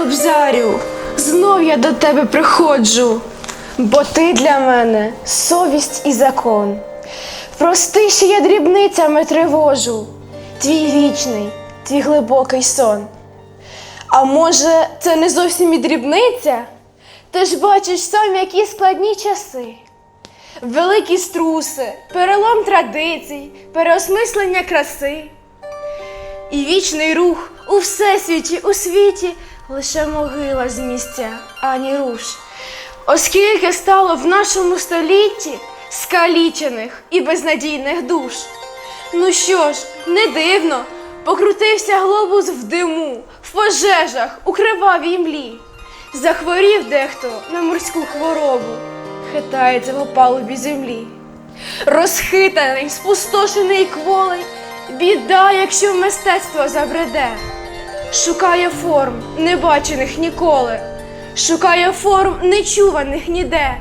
Кобзарю, знов я до тебе приходжу, бо ти для мене совість і закон. Прости, що я дрібницями тривожу, твій вічний, твій глибокий сон. А може, це не зовсім і дрібниця? Ти ж бачиш сам, які складні часи. Великі струси, перелом традицій, переосмислення краси. І вічний рух у всесвіті, у світі лише могила з місця, ані руш. Оскільки стало в нашому столітті скалічених і безнадійних душ. Ну що ж, не дивно, покрутився глобус в диму, в пожежах, у кривавій млі. Захворів дехто на морську хворобу, хитається в опалубі землі. Розхитаний, спустошений кволий, біда, якщо мистецтво забреде. Шукає форм, не бачених ніколи, шукає форм, нечуваних ніде.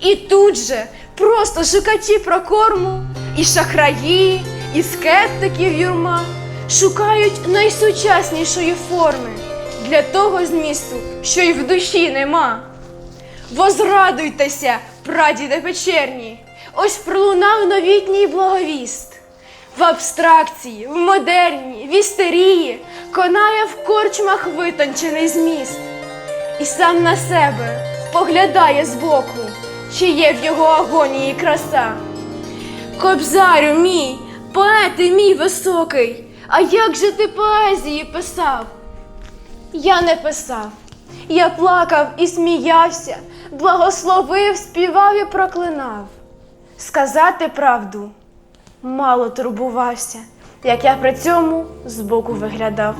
І тут же просто шукачі прокорму, і шахраї, і скептиків юрма шукають найсучаснішої форми для того змісту, що й в душі нема. Возрадуйтеся, прадіде печерні, ось пролунав новітній благовіст. В абстракції, в модерні, в істерії конає в корчмах витончений зміст. І сам на себе поглядає збоку, чи є в його агонії краса. Кобзарю мій, поети мій високий, а як же ти поезії писав? Я не писав. Я плакав і сміявся, благословив, співав і проклинав. Сказати правду мало турбувався, як я при цьому збоку виглядав.